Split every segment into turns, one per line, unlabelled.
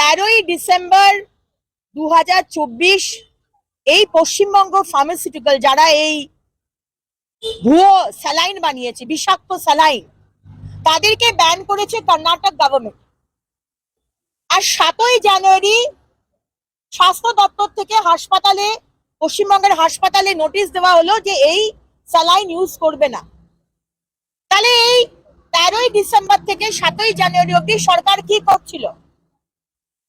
তেরোই ডিসেম্বর দু হাজার চব্বিশ এই পশ্চিমবঙ্গ ফার্মাসিউটিক্যাল যারা এই ভুয়ো স্যালাইন বানিয়েছে, বিষাক্ত স্যালাইন তাদেরকে ব্যান করেছে কর্ণাটক গভর্নমেন্ট আর সাতই জানুয়ারি স্বাস্থ্য দপ্তর থেকে হাসপাতালে, পশ্চিমবঙ্গের হাসপাতালে নোটিশ দেওয়া হলো যে এই স্যালাইন ইউজ করবে না। তাহলে এই তেরোই ডিসেম্বর থেকে সাতই জানুয়ারি অব্দি সরকার কি করছিল?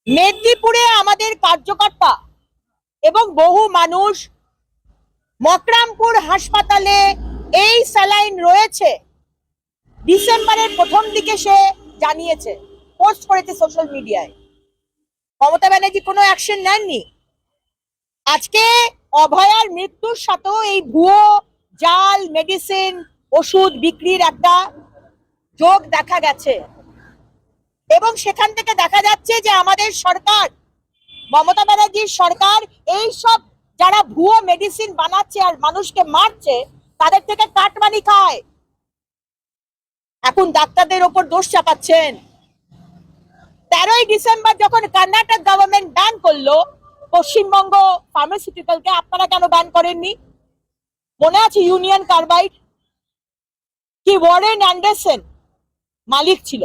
মেদিনীপুরে আমাদের কার্যকর্তা এবং বহু মানুষ মকরামপুর হাসপাতালে এই স্যালাইন রয়েছে। ডিসেম্বরের প্রথম দিকে সে জানিয়েছে, পোস্ট করেছে সোশ্যাল মিডিয়ায়। মমতা ব্যানার্জি কোনো অ্যাকশন নেননি। আজকে অভয়ার মৃত্যুর সাথেও এই ভুয়ো জাল, মেডিসিন, ওষুধ বিক্রির একটা যোগ দেখা গেছে। এবং সেখান থেকে দেখা যাচ্ছে যে আমাদের সরকার, মমতা ব্যানার্জির সরকার এই সব যারা ভুয়ো মেডিসিন বানাচ্ছে আর মানুষকে মারছে, তাদের থেকে কাটমানি খায়। এখন ডাক্তারদের ওপর দোষ চাপাচ্ছেন। তেরোই ডিসেম্বর যখন কর্ণাটক গভর্নমেন্ট ব্যান করল, পশ্চিমবঙ্গ ফার্মাসিউটিক্যালকে আপনারা কেন ব্যান করেননি? মনে আছে ইউনিয়ন কার্বাইড কি ওয়ারেন অ্যান্ডারসন মালিক ছিল।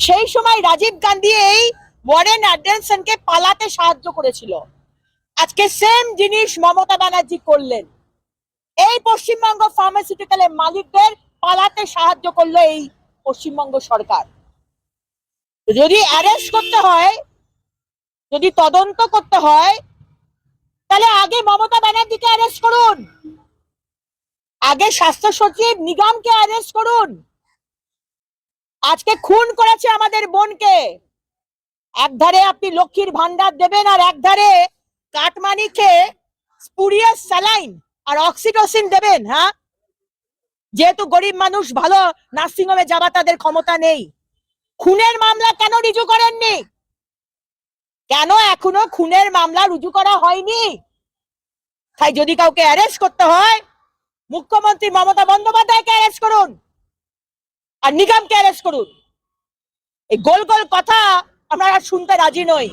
সেই সময় রাজীব গান্ধী এই ওয়ারেন অ্যান্ডারসনকে পালাতে সাহায্য করেছিল। আজকে সেম জিনিস মমতা ব্যানার্জি করলেন। এই পশ্চিমবঙ্গ ফার্মাসিউটিক্যালের মালিকদের পালাতে সাহায্য করল এই পশ্চিমবঙ্গ সরকার। যদি অ্যারেস্ট করতে হয়, যদি তদন্ত করতে হয়, তাহলে আগে মমতা ব্যানার্জিকে অ্যারেস্ট করুন। আগে স্বাস্থ্য সচিব নিগমকে অ্যারেস্ট করুন। আজকে খুন করেছে আমাদের বোনকে। একধারে আপনি লক্ষ্মীর ভান্ডার দেবেন আর একধারে কাটমানিকে স্পুরিয়াস স্যালাইন আর অক্সিটোসিন দেবেন হ্যাঁ? যেহেতু গরিব মানুষ, ভালো নার্সিং হোমে যাওয়া তাদের ক্ষমতা নেই। খুনের মামলা কেন রিজু করেননি? কেন এখনও খুনের মামলা রুজু করা হয়নি? তাই যদি কাউকে অ্যারেস্ট করতে হয়, মুখ্যমন্ত্রী মমতা বন্দ্যোপাধ্যায়কে অ্যারেস্ট করুন। আর নিগমকে অ্যারেস্ট করুন। এই গোল গোল কথা আর শুনতে রাজি নই।